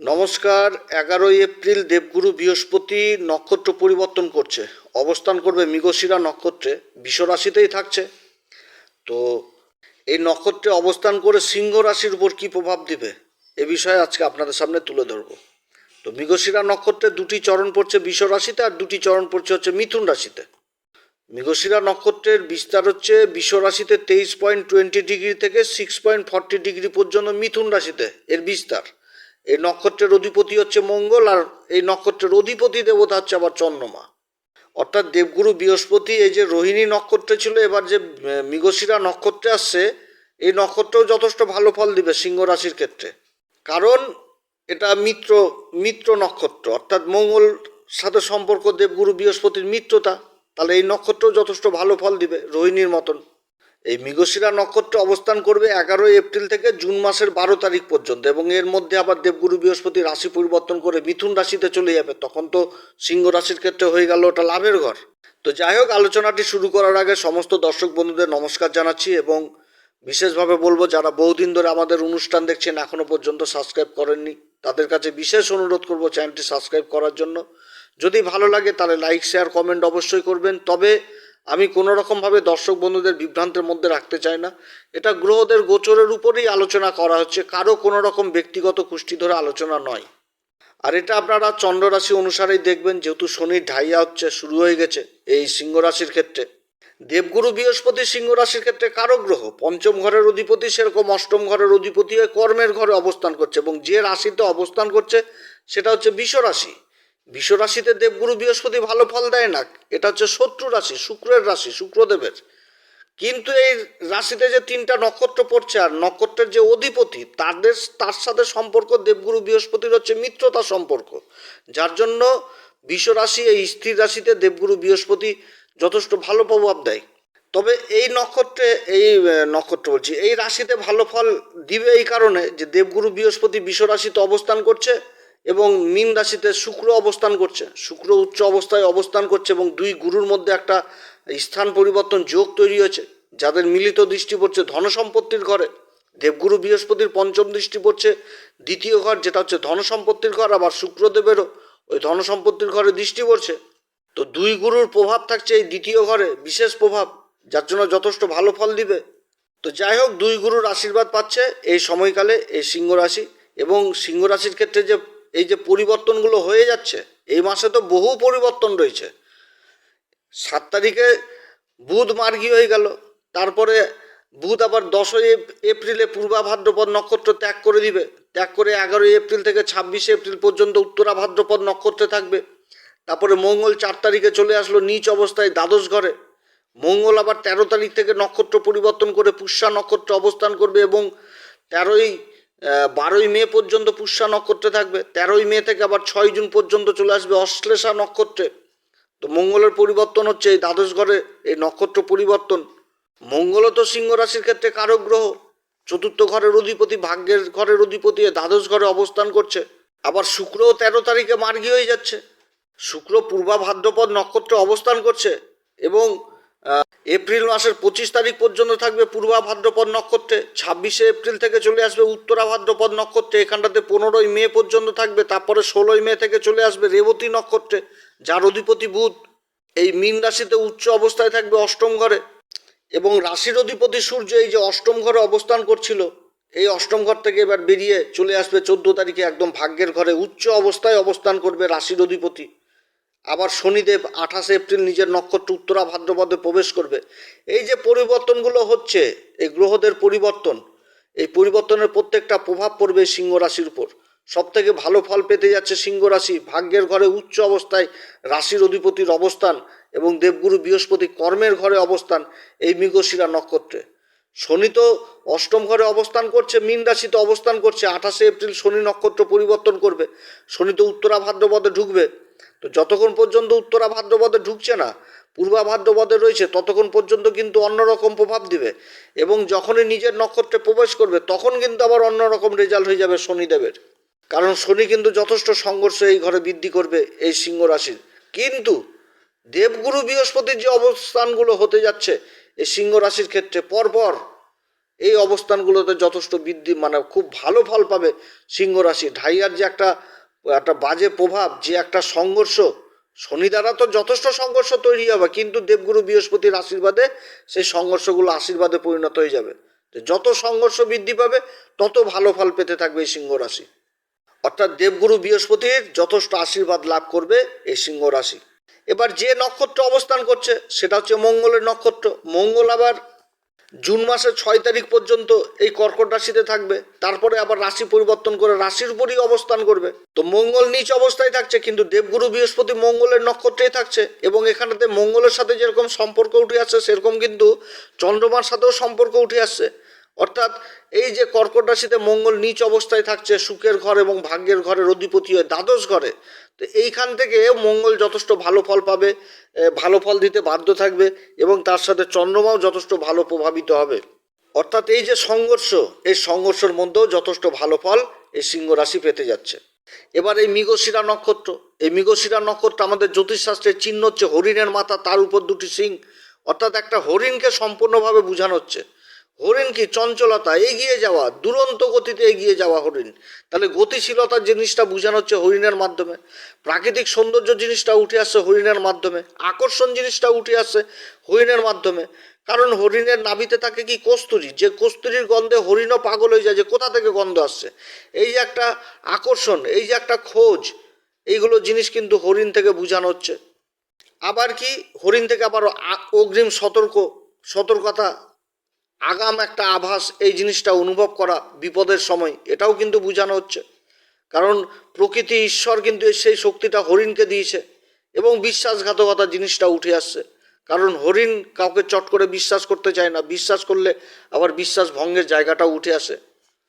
নমস্কার, এগারোই এপ্রিল দেবগুরু বৃহস্পতি নক্ষত্র পরিবর্তন করছে। অবস্থান করবে মৃগশিরা নক্ষত্রে, বিশ্বরাশিতেই থাকছে। তো এই নক্ষত্রে অবস্থান করে সিংহ রাশির উপর কী প্রভাব দিবে? এ বিষয়ে আজকে আপনাদের সামনে তুলে ধরবো। তো মৃগশিরা নক্ষত্রে দুটি চরণ পড়ছে বিশ্ব রাশিতে আর দুটি চরণ পড়ছে হচ্ছে মিথুন রাশিতে। মৃগশিরা নক্ষত্রের বিস্তার হচ্ছে বিশ্ব রাশিতে তেইশ পয়েন্ট টোয়েন্টি ডিগ্রি থেকে সিক্স পয়েন্ট ফর্টি ডিগ্রি পর্যন্ত মিথুন রাশিতে এর বিস্তার। এই নক্ষত্রের অধিপতি হচ্ছে মঙ্গল আর এই নক্ষত্রের অধিপতি দেবতা হচ্ছে আবার চন্দ্রমা। অর্থাৎ দেবগুরু বৃহস্পতি, এই যে রোহিণী নক্ষত্রে ছিল, এবার যে মৃগশিরা নক্ষত্রে আসছে, এই নক্ষত্রও যথেষ্ট ভালো ফল দিবে সিংহ রাশির ক্ষেত্রে। কারণ এটা মিত্র মিত্র নক্ষত্র, অর্থাৎ মঙ্গল সাথে সম্পর্ক দেবগুরু বৃহস্পতির মিত্রতা, তাহলে এই নক্ষত্রও যথেষ্ট ভালো ফল দিবে রোহিণীর মতন। এই মৃগশিরা নক্ষত্র অবস্থান করবে এগারোই এপ্রিল থেকে জুন মাসের বারো তারিখ পর্যন্ত এবং এর মধ্যে আবার দেবগুরু বৃহস্পতি রাশি পরিবর্তন করে মিথুন রাশিতে চলে যাবে। তখন তো সিংহ রাশির ক্ষেত্রে হয়ে গেল ওটা লাভের ঘর। তো যাই হোক, আলোচনাটি শুরু করার আগে সমস্ত দর্শক বন্ধুদের নমস্কার জানাচ্ছি এবং বিশেষভাবে বলব, যারা বহুদিন ধরে আমাদের অনুষ্ঠান দেখছেন এখনও পর্যন্ত সাবস্ক্রাইব করেননি, তাদের কাছে বিশেষ অনুরোধ করব চ্যানেলটি সাবস্ক্রাইব করার জন্য। যদি ভালো লাগে তাহলে লাইক, শেয়ার, কমেন্ট অবশ্যই করবেন। তবে আমি কোনো রকমভাবে দর্শক বন্ধুদের বিভ্রান্তের মধ্যে রাখতে চাই না। এটা গ্রহদের গোচরের উপরেই আলোচনা করা হচ্ছে, কারও কোনো রকম ব্যক্তিগত কুষ্টি ধরে আলোচনা নয়। আর এটা আপনারা চন্দ্র রাশি অনুসারেই দেখবেন, যেহেতু শনির ঢাইয়া হচ্ছে, শুরু হয়ে গেছে এই সিংহ রাশির ক্ষেত্রে। দেবগুরু বৃহস্পতি সিংহ রাশির ক্ষেত্রে কারও গ্রহ? পঞ্চম ঘরের অধিপতি সেরকম, অষ্টম ঘরের অধিপতি হয়ে কর্মের ঘরে অবস্থান করছে এবং যে রাশিতে অবস্থান করছে, সেটা হচ্ছে বিষ রাশি রাশিতে দেবগুরু বৃহস্পতি ভালো ফল দেয় না। এটা হচ্ছে শত্রু রাশি, শুক্রের রাশি, শুক্রদেবের। কিন্তু এই রাশিতে যে তিনটা নক্ষত্র পড়ছে আর নক্ষত্রের যে অধিপতি, তাদের, তার সাথে সম্পর্ক দেবগুরু বৃহস্পতির হচ্ছে মিত্রতা সম্পর্ক। যার জন্য বিশ্ব রাশি এই স্থির রাশিতে দেবগুরু বৃহস্পতি যথেষ্ট ভালো প্রভাব দেয়। তবে এই নক্ষত্রে, এই নক্ষত্র বলছি, এই রাশিতে ভালো ফল দিবে এই কারণে যে দেবগুরু বৃহস্পতি বিশ্ব রাশিতে অবস্থান করছে। এবং মীন রাশিতে শুক্র অবস্থান করছে। শুক্র উচ্চ অবস্থায় অবস্থান করছে এবং দুই গুরুর মধ্যে একটা স্থান পরিবর্তন যোগ তৈরি হয়েছে। যাদের মিলিত দৃষ্টি পড়ছে ধনসম্পত্তির ঘরে। দেবগুরু বৃহস্পতির পঞ্চম দৃষ্টি পড়ছে। দ্বিতীয় ঘর যেটা হচ্ছে ধনসম্পত্তির ঘর, আবার শুক্রদেবেরও ওই ধনসম্পত্তির ঘরে দৃষ্টি পড়ছে। তো দুই গুরুর প্রভাব থাকছে এই দ্বিতীয় ঘরে, বিশেষ প্রভাব, যার জন্য যথেষ্ট ভালো ফল দিবে। তো যাই হোক, দুই গুরুর আশীর্বাদ পাচ্ছে এই সময়কালে এই সিংহ রাশি এবং সিংহ রাশির ক্ষেত্রে যে এই যে পরিবর্তনগুলো হয়ে যাচ্ছে, এই মাসে তো বহু পরিবর্তন রয়েছে। সাত তারিখে বুধ মার্গী হয়ে গেল, তারপরে বুধ আবার দশই এপ্রিলে পূর্বা ভাদ্রপদ নক্ষত্র ত্যাগ করে দিবে। ত্যাগ করে এগারোই এপ্রিল থেকে ছাব্বিশে এপ্রিল পর্যন্ত উত্তরা ভাদ্রপদ নক্ষত্রে থাকবে। তারপরে মঙ্গল চার তারিখে চলে আসলো নিচ অবস্থায় দ্বাদশ ঘরে। মঙ্গল আবার তেরো তারিখ থেকে নক্ষত্র পরিবর্তন করে পুষ্যা নক্ষত্র অবস্থান করবে এবং তেরোই বারোই মে পর্যন্ত পুষ্যা নক্ষত্রে থাকবে, তেরোই মে থেকে আবার ছয় জুন পর্যন্ত চলে আসবে অশ্লেষা নক্ষত্রে। তো মঙ্গলের পরিবর্তন হচ্ছে এই দ্বাদশ ঘরে এই নক্ষত্র পরিবর্তন। মঙ্গলও তো সিংহ রাশির ক্ষেত্রে কারক গ্রহ, চতুর্থ ঘরের অধিপতি, ভাগ্যের ঘরের অধিপতি দ্বাদশ ঘরে অবস্থান করছে। আবার শুক্রও তেরো তারিখে মার্গী হয়ে যাচ্ছে। শুক্র পূর্বা ভাদ্রপদ নক্ষত্রে অবস্থান করছে এবং এপ্রিল মাসের পঁচিশ তারিখ পর্যন্ত থাকবে পূর্বা ভাদ্রপদ নক্ষত্রে। ছাব্বিশে এপ্রিল থেকে চলে আসবে উত্তরা ভাদ্রপদ নক্ষত্রে। এখানটাতে পনেরোই মে পর্যন্ত থাকবে। তারপরে ষোলোই মে থেকে চলে আসবে রেবতী নক্ষত্রে, যার অধিপতি বুধ। এই মীন রাশিতে উচ্চ অবস্থায় থাকবে অষ্টম ঘরে এবং রাশির অধিপতি সূর্য এই যে অষ্টম ঘরে অবস্থান করছিল, এই অষ্টম ঘর থেকে এবার বেরিয়ে চলে আসবে চোদ্দ তারিখে একদম ভাগ্যের ঘরে। উচ্চ অবস্থায় অবস্থান করবে রাশির অধিপতি। আবার শনিদেব আঠাশে এপ্রিল নিজের নক্ষত্র উত্তরা ভাদ্রপদে প্রবেশ করবে। এই যে পরিবর্তনগুলো হচ্ছে, এই গ্রহদের পরিবর্তন, এই পরিবর্তনের প্রত্যেকটা প্রভাব পড়বে সিংহ রাশির উপর। সব থেকে ভালো ফল পেতে যাচ্ছে সিংহ রাশি। ভাগ্যের ঘরে উচ্চ অবস্থায় রাশির অধিপতির অবস্থান এবং দেবগুরু বৃহস্পতি কর্মের ঘরে অবস্থান এই মৃগশিরা নক্ষত্রে। শনি তো অষ্টম ঘরে অবস্থান করছে, মীন রাশিতে অবস্থান করছে, আঠাশে এপ্রিল শনি নক্ষত্র পরিবর্তন করবে। শনি তো উত্তরা ভাদ্রপদে ঢুকবে। তো যতক্ষণ পর্যন্ত উত্তরা ভাদ্রপদে ঢুকছে না, পূর্বা ভাদ্রপদে রয়েছে, ততক্ষণ পর্যন্ত কিন্তু অন্যরকম প্রভাব দিবে। এবং যখনই নিজের নক্ষত্রে প্রবেশ করবে, তখন কিন্তু আবার অন্যরকম রেজাল্ট হয়ে যাবে শনিদেবের। কারণ শনি কিন্তু যথেষ্ট সংঘর্ষ এই ঘরে বৃদ্ধি করবে, এই সিংহ রাশির। কিন্তু দেবগুরু বৃহস্পতির যে অবস্থানগুলো হতে যাচ্ছে, এই সিংহ রাশির ক্ষেত্রে পরপর এই অবস্থানগুলোতে যথেষ্ট বৃদ্ধি মানে খুব ভালো ফল পাবে সিংহ রাশি ঢাইয়ার যে একটা একটা বাজে প্রভাব, যে একটা সংঘর্ষ। শনি দ্বারা তো যথেষ্ট সংঘর্ষ তৈরি হবে, কিন্তু দেবগুরু বৃহস্পতির আশীর্বাদে সেই সংঘর্ষগুলো আশীর্বাদে পরিণত হয়ে যাবে। যত সংঘর্ষ বৃদ্ধি পাবে, তত ভালো ফল পেতে থাকবে এই সিংহ রাশি। অর্থাৎ দেবগুরু বৃহস্পতির যথেষ্ট আশীর্বাদ লাভ করবে এই সিংহ রাশি। এবার যে নক্ষত্র অবস্থান করছে, সেটা হচ্ছে মঙ্গলের নক্ষত্র। মঙ্গল আবার জুন মাসের ছয় তারিখ পর্যন্ত এই কর্কট রাশিতে থাকবে। তারপরে আবার রাশি পরিবর্তন করে রাশির উপরই অবস্থান করবে। তো মঙ্গল নিচ অবস্থায় থাকছে, কিন্তু দেবগুরু বৃহস্পতি মঙ্গলের নক্ষত্রেই থাকছে এবং এখানেতে মঙ্গলের সাথে যেরকম সম্পর্ক উঠে আসছে, সেরকম কিন্তু চন্দ্রমার সাথেও সম্পর্ক উঠে আসছে। অর্থাৎ এই যে কর্কট রাশিতে মঙ্গল নিচ অবস্থায় থাকছে, সুখের ঘর এবং ভাগ্যের ঘরের অধিপতি হয়ে দ্বাদশ ঘরে তো এইখান থেকে মঙ্গল যথেষ্ট ভালো ফল পাবে ভালো ফল দিতে বাধ্য থাকবে এবং তার সাথে চন্দ্রমাও যথেষ্ট ভালো প্রভাবিত হবে। অর্থাৎ এই যে সংঘর্ষ, এই সংঘর্ষের মধ্যেও যথেষ্ট ভালো ফল এই সিংহ রাশি পেতে যাচ্ছে। এবার এই মৃগশিরা নক্ষত্র, এই মৃগশিরা নক্ষত্র আমাদের জ্যোতিষশাস্ত্রের চিহ্ন হচ্ছে হরিণের মাথা, তার উপর দুটি সিং। অর্থাৎ একটা হরিণকে সম্পূর্ণভাবে বোঝানো হচ্ছে। হরিণ কি চঞ্চলতা এগিয়ে যাওয়া, দুরন্ত গতিতে এগিয়ে যাওয়া হরিণ। তাহলে গতিশীলতার জিনিসটা বোঝানো হচ্ছে হরিণের মাধ্যমে। প্রাকৃতিক সৌন্দর্য জিনিসটা উঠে আসছে হরিণের মাধ্যমে। আকর্ষণ জিনিসটা উঠে আসছে হরিণের মাধ্যমে। কারণ হরিণের নাভিতে থাকে কি? কস্তুরি। যে কস্তুরির গন্ধে হরিণও পাগল হয়ে যায় যে কোথা থেকে গন্ধ আসছে? এই যে একটা আকর্ষণ, এই যে একটা খোঁজ, এইগুলো জিনিস কিন্তু হরিণ থেকে বোঝানো হচ্ছে। আবার কি? হরিণ থেকে আবার অগ্রিম সতর্ক, সতর্কতা আগাম একটা আভাস এই জিনিসটা অনুভব করা বিপদের সময়, এটাও কিন্তু বোঝানো হচ্ছে। কারণ প্রকৃতি ঈশ্বর কিন্তু সেই শক্তিটা হরিণকে দিয়েছে এবং বিশ্বাসঘাতকতা জিনিসটা উঠে আসছে। কারণ হরিণ কাউকে চট করে বিশ্বাস করতে চায় না, বিশ্বাস করলে আবার বিশ্বাস ভঙ্গের জায়গাটাও উঠে আসে।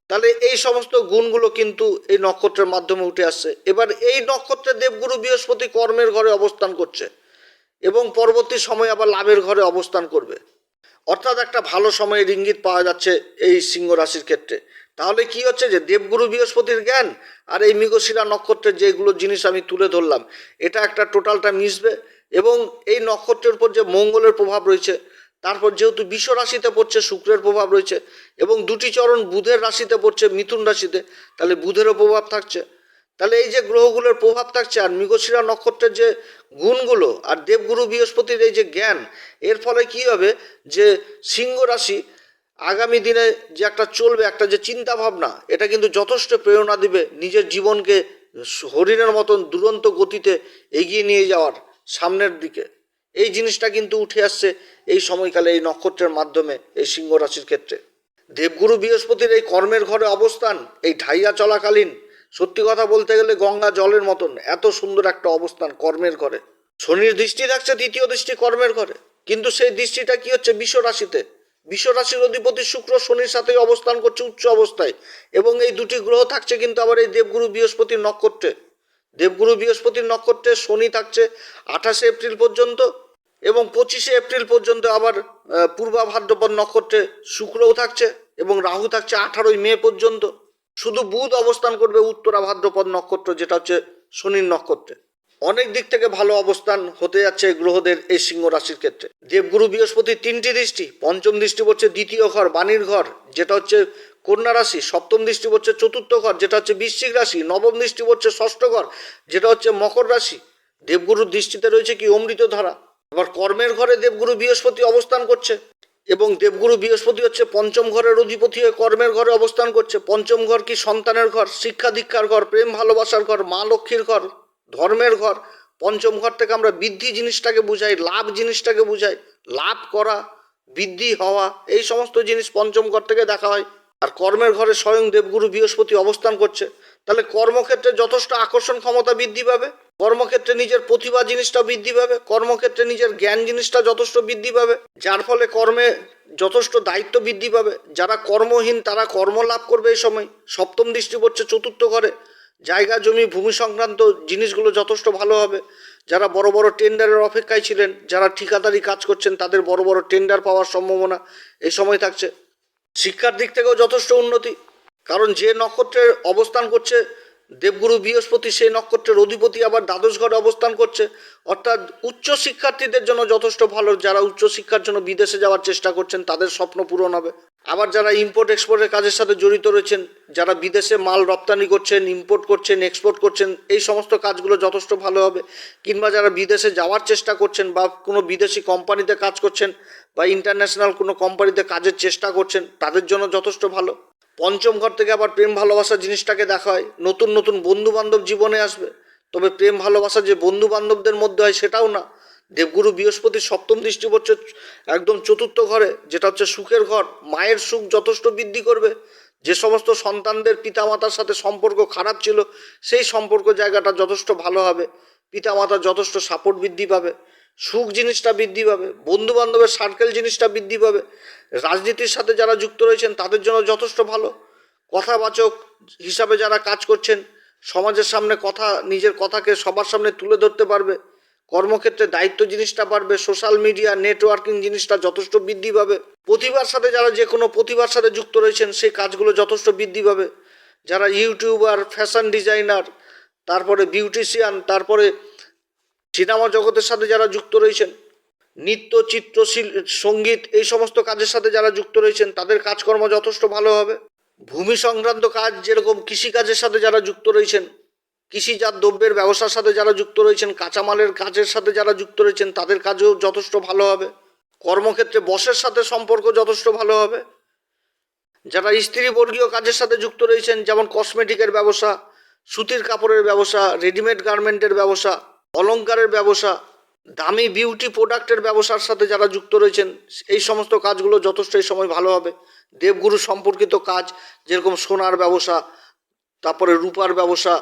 তাহলে এই সমস্ত গুণগুলো কিন্তু এই নক্ষত্রের মাধ্যমে উঠে আসছে। এবার এই নক্ষত্রের দেবগুরু বৃহস্পতি কর্মের ঘরে অবস্থান করছে এবং পরবর্তী সময় আবার লাভের ঘরে অবস্থান করবে। অর্থাৎ একটা ভালো সময়ের ইঙ্গিত পাওয়া যাচ্ছে এই সিংহ রাশির ক্ষেত্রে। তাহলে কি হচ্ছে যে দেবগুরু বৃহস্পতির জ্ঞান আর এই মৃগশিরা নক্ষত্রের যেগুলো জিনিস আমি তুলে ধরলাম, এটা একটা টোটালটা মিশবে এবং এই নক্ষত্রের উপর যে মঙ্গলের প্রভাব রয়েছে, তারপর যেহেতু বিশ্ব রাশিতে পড়ছে, শুক্রের প্রভাব রয়েছে এবং দুটি চরণ বুধের রাশিতে পড়ছে, মিথুন রাশিতে, তাহলে বুধেরও প্রভাব থাকছে। তাহলে এই যে গ্রহগুলোর প্রভাব থাকছে আর মৃগশিরা নক্ষত্রের যে গুণগুলো আর দেবগুরু বৃহস্পতির এই যে জ্ঞান, এর ফলে কি হবে যে সিংহ রাশি আগামী দিনে যে একটা চলবে, একটা যে চিন্তা ভাবনা এটা কিন্তু যথেষ্ট প্রেরণা দিবে নিজের জীবনকে হরিণের মতন দুরন্ত গতিতে এগিয়ে নিয়ে যাওয়ার সামনের দিকে। এই জিনিসটা কিন্তু উঠে আসছে এই সময়কালে এই নক্ষত্রের মাধ্যমে এই সিংহ রাশির ক্ষেত্রে। দেবগুরু বৃহস্পতির এই কর্মের ঘরে অবস্থান, এই ঢাইয়া চলাকালীন সত্যি কথা বলতে গেলে গঙ্গা জলের মতন এত সুন্দর একটা অবস্থান কর্মের ঘরে। শনির দৃষ্টি থাকছে দ্বিতীয় দৃষ্টি কর্মের ঘরে। কিন্তু সেই দৃষ্টিটা কি হচ্ছে? বিশ্ব রাশিতে। বিশ্ব রাশির অধিপতি শুক্র শনির সাথে অবস্থান করছে উচ্চ অবস্থায়। এবং এই দুটি গ্রহ থাকছে কিন্তু আবার এই দেবগুরু বৃহস্পতির নক্ষত্রে। দেবগুরু বৃহস্পতির নক্ষত্রে শনি থাকছে আঠাশে এপ্রিল পর্যন্ত এবং পঁচিশে এপ্রিল পর্যন্ত আবার আহ, পূর্বা ভাদ্রপদ নক্ষত্রে শুক্রও থাকছে এবং রাহু থাকছে আঠারোই মে পর্যন্ত। শুধু বুধ অবস্থান করবে উত্তরা ভাদ্রপদ নক্ষত্র, যেটা হচ্ছে শনির নক্ষত্রে। অনেক দিক থেকে ভালো অবস্থান হতে যাচ্ছে গ্রহদের এই সিংহ রাশির ক্ষেত্রে। দেবগুরু বৃহস্পতি তিনটি দৃষ্টি, পঞ্চম দৃষ্টি পড়ছে দ্বিতীয় ঘর, বাণীর ঘর, যেটা হচ্ছে কন্যা রাশি, সপ্তম দৃষ্টি পড়ছে চতুর্থ ঘর, যেটা হচ্ছে বৃশ্চিক রাশি, নবম দৃষ্টি পড়ছে ষষ্ঠ ঘর, যেটা হচ্ছে মকর রাশি। দেবগুরুর দৃষ্টিতে রয়েছে কি অমৃত ধারা এবার কর্মের ঘরে দেবগুরু বৃহস্পতি অবস্থান করছে। এবং দেবগুরু বৃহস্পতি হচ্ছে পঞ্চম ঘরের অধিপতি হয়ে কর্মের ঘরে অবস্থান করছে। পঞ্চম ঘর কি সন্তানের ঘর, শিক্ষা দীক্ষার ঘর, প্রেম ভালোবাসার ঘর, মা লক্ষ্মীর ঘর, ধর্মের ঘর? পঞ্চম ঘর থেকে আমরা বৃদ্ধি জিনিসটাকে বুঝাই, লাভ জিনিসটাকে বুঝাই, লাভ করা, বৃদ্ধি হওয়া, এই সমস্ত জিনিস পঞ্চম ঘর থেকে দেখা হয়। আর কর্মের ঘরে স্বয়ং দেবগুরু বৃহস্পতি অবস্থান করছে। তাহলে কর্মক্ষেত্রে যথেষ্ট আকর্ষণ ক্ষমতা বৃদ্ধি পাবে। কর্মক্ষেত্রে নিজের প্রতিভা জিনিসটা বৃদ্ধি পাবে, কর্মক্ষেত্রে নিজের জ্ঞান জিনিসটা যথেষ্ট বৃদ্ধি পাবে, যার ফলে কর্মে যথেষ্ট দায়িত্ব বৃদ্ধি পাবে। যারা কর্মহীন, তারা কর্ম লাভ করবে এই সময়। সপ্তম দৃষ্টি পড়ছে চতুর্থ ঘরে। জায়গা, জমি, ভূমি সংক্রান্ত জিনিসগুলো যথেষ্ট ভালো হবে। যারা বড় বড় টেন্ডারের অপেক্ষায় ছিলেন, যারা ঠিকাদারি কাজ করছেন, তাদের বড় বড় টেন্ডার পাওয়ার সম্ভাবনা এই সময় থাকছে। শিক্ষার দিক থেকেও যথেষ্ট উন্নতি। কারণ যে নক্ষত্রের অবস্থান করছে দেবগুরু বৃহস্পতি সেই নক্ষত্রের অধিপতি আবার দ্বাদশ ঘরে অবস্থান করছে। অর্থাৎ উচ্চ শিক্ষার্থীদের জন্য যথেষ্ট ভালো। যারা উচ্চ শিক্ষার জন্য বিদেশে যাওয়ার চেষ্টা করছেন, তাদের স্বপ্ন পূরণ হবে। আবার যারা ইম্পোর্ট এক্সপোর্টের কাজের সাথে জড়িত রয়েছেন, যারা বিদেশে মাল রপ্তানি করছেন ইম্পোর্ট করছেন এক্সপোর্ট করছেন, এই সমস্ত কাজগুলো যথেষ্ট ভালো হবে। কিংবা যারা বিদেশে যাওয়ার চেষ্টা করছেন বা কোনো বিদেশি কোম্পানিতে কাজ করছেন বা ইন্টারন্যাশনাল কোনো কোম্পানিতে কাজের চেষ্টা করছেন, তাদের জন্য যথেষ্ট ভালো। পঞ্চম ঘর থেকে আবার প্রেম ভালোবাসা জিনিসটাকে দেখা হয় নতুন নতুন বন্ধু বান্ধব জীবনে আসবে। তবে প্রেম ভালোবাসা যে বন্ধু বান্ধবদের মধ্যে হয় সেটাও না। দেবগুরু বৃহস্পতির সপ্তম দৃষ্টি পড়ছে একদম চতুর্থ ঘরে, যেটা হচ্ছে সুখের ঘর। মায়ের সুখ যথেষ্ট বৃদ্ধি করবে। যে সমস্ত সন্তানদের পিতামাতার সাথে সম্পর্ক খারাপ ছিল, সেই সম্পর্ক জায়গাটা যথেষ্ট ভালো হবে। পিতামাতার যথেষ্ট সাপোর্ট বৃদ্ধি পাবে। সুখ জিনিসটা বৃদ্ধি পাবে। বন্ধু বান্ধবের সার্কেল জিনিসটা বৃদ্ধি পাবে। রাজনীতির সাথে যারা যুক্ত রয়েছেন, তাদের জন্য যথেষ্ট ভালো। কথাবাচক হিসাবে যারা কাজ করছেন, সমাজের সামনে কথা, নিজের কথাকে সবার সামনে তুলে ধরতে পারবে। কর্মক্ষেত্রে দায়িত্ব জিনিসটা বাড়বে সোশ্যাল মিডিয়া, নেটওয়ার্কিং জিনিসটা যথেষ্ট বৃদ্ধি পাবে। প্রতিভার সাথে যারা যে কোনো প্রতিভার সাথে যুক্ত রয়েছেন, সেই কাজগুলো যথেষ্ট বৃদ্ধি পাবে। যারা ইউটিউবার, ফ্যাশন ডিজাইনার, তারপরে বিউটিশিয়ান, তারপরে সিনেমা জগতের সাথে যারা যুক্ত রয়েছেন নৃত্য চিত্রশীল সংগীত এই সমস্ত কাজের সাথে যারা যুক্ত রয়েছেন, তাদের কাজকর্ম যথেষ্ট ভালো হবে। ভূমি সংক্রান্ত কাজ যেরকম কৃষিকাজের সাথে যারা যুক্ত রয়েছেন, কৃষিজাত দ্রব্যের ব্যবসার সাথে যারা যুক্ত রয়েছেন, কাঁচামালের কাজের সাথে যারা যুক্ত রয়েছেন, তাদের কাজও যথেষ্ট ভালো হবে। কর্মক্ষেত্রে বসের সাথে সম্পর্ক যথেষ্ট ভালো হবে। যারা স্ত্রীবর্গীয় কাজের সাথে যুক্ত রয়েছেন, যেমন কসমেটিকের ব্যবসা, সুতির কাপড়ের ব্যবসা, রেডিমেড গার্মেন্টের ব্যবসা, অলংকারের ব্যবসা দামি বিউটি প্রোডাক্টের ব্যবসার সাথে যারা যুক্ত রয়েছেন, এই সমস্ত কাজগুলো যথেষ্ট এই সময় ভালো হবে। দেবগুরু সম্পর্কিত কাজ, যেরকম সোনার ব্যবসা, তারপরে রূপার ব্যবসা,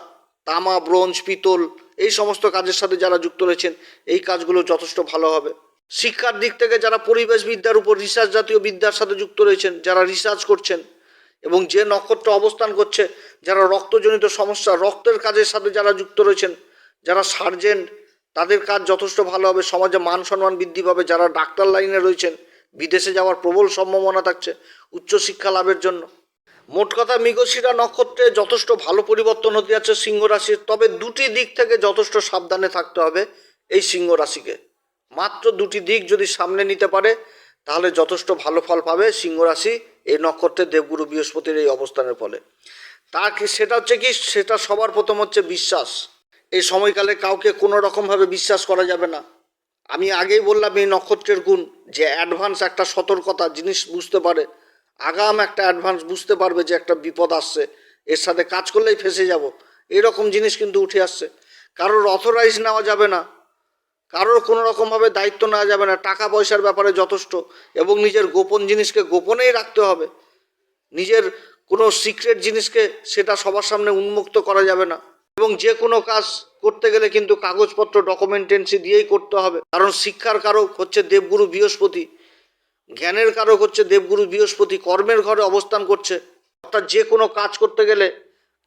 তামা, ব্রোঞ্জ, পিতল, এই সমস্ত কাজের সাথে যারা যুক্ত রয়েছেন, এই কাজগুলো যথেষ্ট ভালো হবে। শিক্ষার দিক থেকে যারা পরিবেশ বিদ্যার উপর রিসার্চ জাতীয় বিদ্যার সাথে যুক্ত রয়েছেন, যারা রিসার্চ করছেন, এবং যে নক্ষত্র অবস্থান করছে, যারা রক্তজনিত সমস্যা, রক্তের কাজের সাথে যারা যুক্ত রয়েছেন, যারা সার্জেন্ট তাদের কাজ যথেষ্ট ভালো হবে, সমাজে মান সম্মান বৃদ্ধি পাবে, যারা ডাক্তার লাইনে রয়েছেন, বিদেশে যাওয়ার প্রবল সম্ভাবনা থাকছে উচ্চশিক্ষা লাভের জন্য। মোট কথা, মৃগশিরা নক্ষত্রে যথেষ্ট ভালো পরিবর্তন হতে যাচ্ছে সিংহ রাশির, তবে দুটি দিক থেকে যথেষ্ট সাবধানে থাকতে হবে এই সিংহ রাশিকে। মাত্র দুটি দিক যদি সামনে নিতে পারে, তাহলে যথেষ্ট ভালো ফল পাবে সিংহ রাশি, এই নক্ষত্রের দেবগুরু বৃহস্পতির এই অবস্থানের ফলে। তার কি, সেটা হচ্ছে কি, সেটা সবার প্রথম হচ্ছে বিশ্বাস। এই সময়কালে কাউকে কোনো রকমভাবে বিশ্বাস করা যাবে না। আমি আগেই বললাম এই নক্ষত্রের গুণ, যে অ্যাডভান্স একটা সতর্কতা, জিনিস বুঝতে পারে। আগাম একটা অ্যাডভান্স বুঝতে পারবে যে একটা বিপদ আসছে। এর সাথে কাজ করলেই ফেসে যাব। এরকম জিনিস কিন্তু উঠে আসছে। কারোর অথরাইজ নেওয়া যাবে না। কারোর কোনো রকমভাবে দায়িত্ব নেওয়া যাবে না। টাকা পয়সার ব্যাপারে যথেষ্ট। এবং নিজের গোপন জিনিসকে গোপনেই রাখতে হবে। নিজের কোনো সিক্রেট জিনিসকে সেটা সবার সামনে উন্মুক্ত করা যাবে না। এবং যে কোনো কাজ করতে গেলে কিন্তু কাগজপত্র ডকুমেন্টেন্সি দিয়েই করতে হবে। কারণ শিক্ষার কারক হচ্ছে দেবগুরু বৃহস্পতি। জ্ঞানের কারক হচ্ছে দেবগুরু বৃহস্পতি। কর্মের ঘরে অবস্থান করছে। অর্থাৎ যে কোনো কাজ করতে গেলে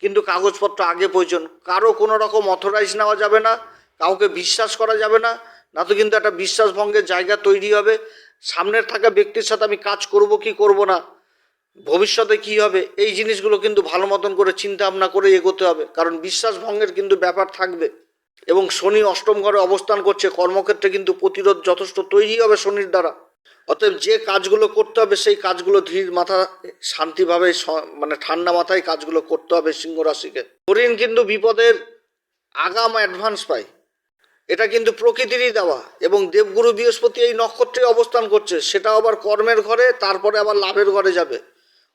কিন্তু কাগজপত্র আগে প্রয়োজন। কারও কোনো রকম অথরাইজ নেওয়া যাবে না, কাউকে বিশ্বাস করা যাবে না। না তো কিন্তু একটা বিশ্বাস ভঙ্গের জায়গা তৈরি হবে। সামনের থাকা ব্যক্তির সাথে আমি কাজ করব কি করব না। ভবিষ্যতে কি হবে? এই জিনিসগুলো কিন্তু ভালো মতন করে চিন্তা ভাবনা করে এগোতে হবে। কারণ বিশ্বাস ভঙ্গের কিন্তু ব্যাপার থাকবে। এবং শনি অষ্টম ঘরে অবস্থান করছে। কর্মক্ষেত্রে কিন্তু প্রতিরোধ যথেষ্ট তৈরি হবে শনির দ্বারা। অতএব যে কাজগুলো করতে হবে, সেই কাজগুলো ধীর মাথা, শান্তিভাবে মানে ঠান্ডা মাথায় কাজগুলো করতে হবে সিংহ রাশিকে হরিণ কিন্তু বিপদের আগাম অ্যাডভান্স পায়। এটা কিন্তু প্রকৃতিরই দেওয়া। এবং দেবগুরু বৃহস্পতি এই নক্ষত্রে অবস্থান করছে। সেটা আবার কর্মের ঘরে, তারপরে আবার লাভের ঘরে যাবে।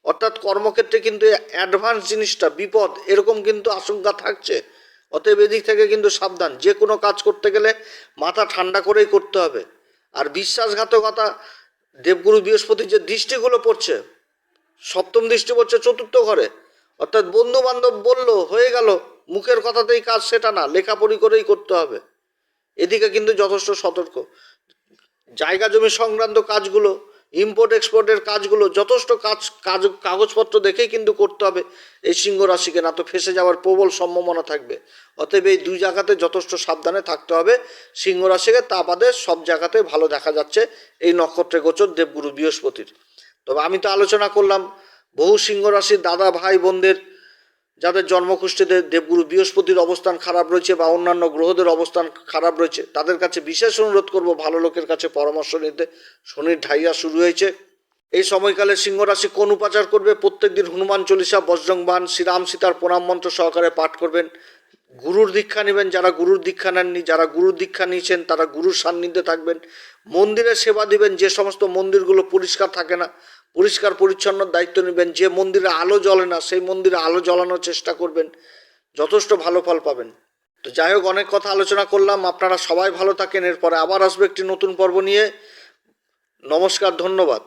অর্থাৎ কর্মক্ষেত্রে কিন্তু অ্যাডভান্স জিনিসটা, বিপদ, এরকম কিন্তু আশঙ্কা থাকছে। অতএব এদিক থেকে কিন্তু সাবধান যে কোনো কাজ করতে গেলে মাথা ঠান্ডা করেই করতে হবে। আর বিশ্বাসঘাতকতা, দেবগুরু বৃহস্পতির যে দৃষ্টিগুলো পড়ছে, সপ্তম দৃষ্টি পড়ছে চতুর্থ ঘরে, অর্থাৎ বন্ধু বান্ধব বলল, হয়ে গেল, মুখের কথাতেই কাজ সেটা না, লেখাপড়ি করেই করতে হবে। এদিকে কিন্তু যথেষ্ট সতর্ক। জায়গা জমি সংক্রান্ত কাজগুলো ইম্পোর্ট এক্সপোর্টের কাজগুলো, যথেষ্ট কাজ কাজ, কাগজপত্র দেখেই কিন্তু করতে হবে। এই সিংহ রাশিকে না তো ফেসে যাওয়ার প্রবল সম্ভাবনা থাকবে। অতএব এই দুই জায়গাতে যথেষ্ট সাবধানে থাকতে হবে। সিংহ রাশিকে তা বাদে সব জায়গাতে ভালো দেখা যাচ্ছে এই নক্ষত্রে গোচর দেবগুরু বৃহস্পতির। তবে আমি তো আলোচনা করলাম, বহু সিংহ রাশির দাদা, ভাই, বোনদের যাদের জন্মকুষ্ঠীতে দেবগুরু বৃহস্পতির অবস্থান খারাপ রয়েছে বা অন্যান্য গ্রহদের অবস্থান খারাপ রয়েছে, তাদের কাছে বিশেষ অনুরোধ করব, ভালো লোকের কাছে পরামর্শ নিতে। শনির ঢাইয়া শুরু হয়েছে। এই সময়কালে সিংহ রাশি কোন উপাচার করবে? প্রত্যেকদিন হনুমান চল্লিশা বজ্রংবান শ্রীরাম সীতার প্রণাম মন্ত্র সহকারে পাঠ করবেন। গুরুর দীক্ষা নেবেন, যারা গুরুর দীক্ষা নেননি, যারা গুরুর দীক্ষা নিয়েছেন, তারা গুরুর সান্নিধ্যে থাকবেন। মন্দিরে সেবা দিবেন, যে সমস্ত মন্দিরগুলো পরিষ্কার থাকে না পরিষ্কার, পরিচ্ছন্ন দায়িত্ব নেবেন। যে মন্দিরে আলো জ্বলে না, সেই মন্দিরে আলো জ্বলানোর চেষ্টা করবেন। যথেষ্ট ভালো ফল পাবেন। তো যাই হোক, অনেক কথা আলোচনা করলাম। আপনারা সবাই ভালো থাকেন। এরপরে আবার আসবে একটি নতুন পর্ব নিয়ে। নমস্কার, ধন্যবাদ।